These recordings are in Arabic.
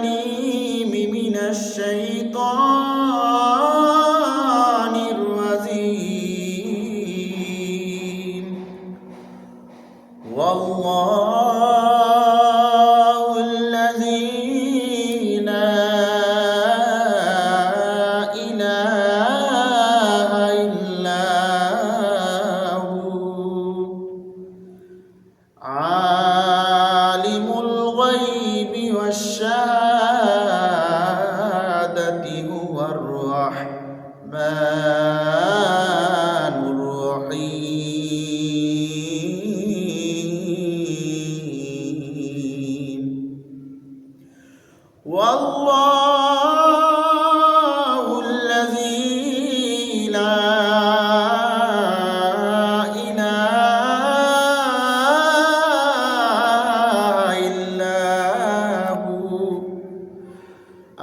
العليم من الشيطان الرجيم. والله الذي لا إله إلا هو. عالم الغيب. والشهادة هو الرحمن الرحيم. والله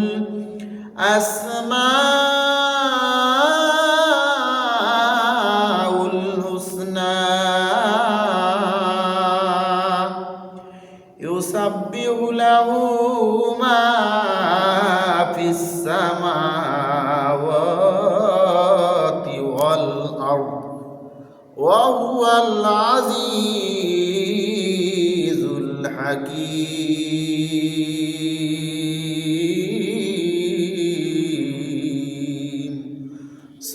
الأسماء الحسنى. يسبح له ما في السماوات والأرض وهو العزيز الحكيم.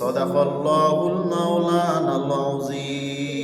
صدق الله المولانا العظيم.